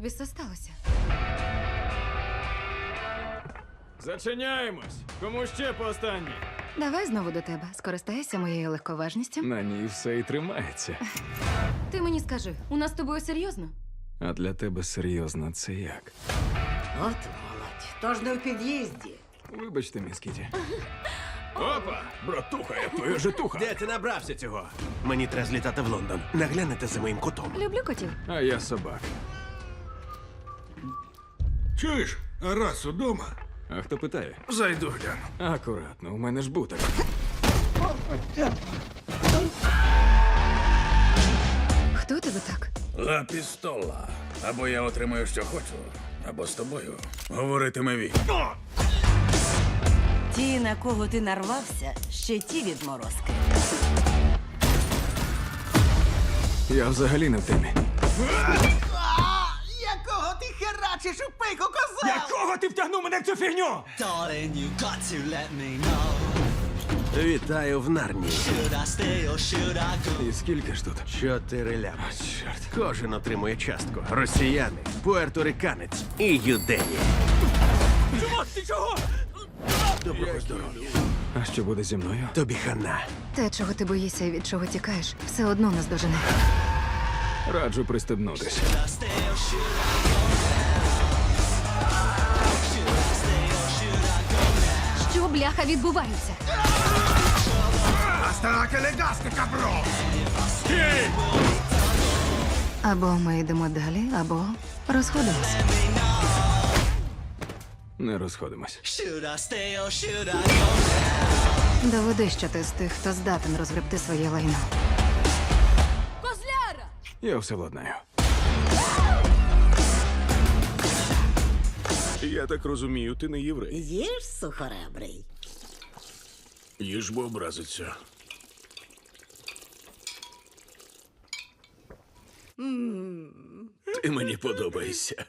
в біса сталося? Зачиняємось! Кому ще по останній? Давай знову до тебе. Скористайся моєю легковажністю. На ній все і тримається. Ти мені скажи, у нас з тобою серйозно? А для тебе серйозно це як? От молодь. Тож не в під'їзді. Вибачте, міс Кіті. Опа! Братуха, я твоя житуха! Де ти набрався цього? Мені треба злітати в Лондон. Наглянете за моїм котом. Люблю котів. А я собак. Чуєш, а раз удома? А хто питає? Зайду гляну. Акуратно, у мене ж буток. Хто тебе так? Ла пістола. Або я отримаю, що хочу, або з тобою говоритиме він. Ті, на кого ти нарвався, ще ті відморозки. Я взагалі не в темі. Якого ти херачиш у пику коза? Якого ти втягнув мене в цю фігню? Darling, you got to let me know. Вітаю в Нарнії. Should I stay or should I go? І скільки ж тут? Чотири лями. Чорт. Кожен отримує частку. Росіяни, пуерториканець і юдеї. Чого? Ти чого? Доброго здоров'я. А що буде зі мною? Тобі хана. Те, чого ти боїшся і від чого тікаєш, все одно нас дожене. Раджу пристебнутись. Should I stay or should I бляха відбувається? Або ми йдемо далі, або розходимося. Не розходимось. Доведи, що ти з тих, хто здатен розгребти своє лайно. Я все владнаю. Я так розумію, ти не єврей. Їж сухоребрий. Їж бо образиться. Ти мені подобаєшся.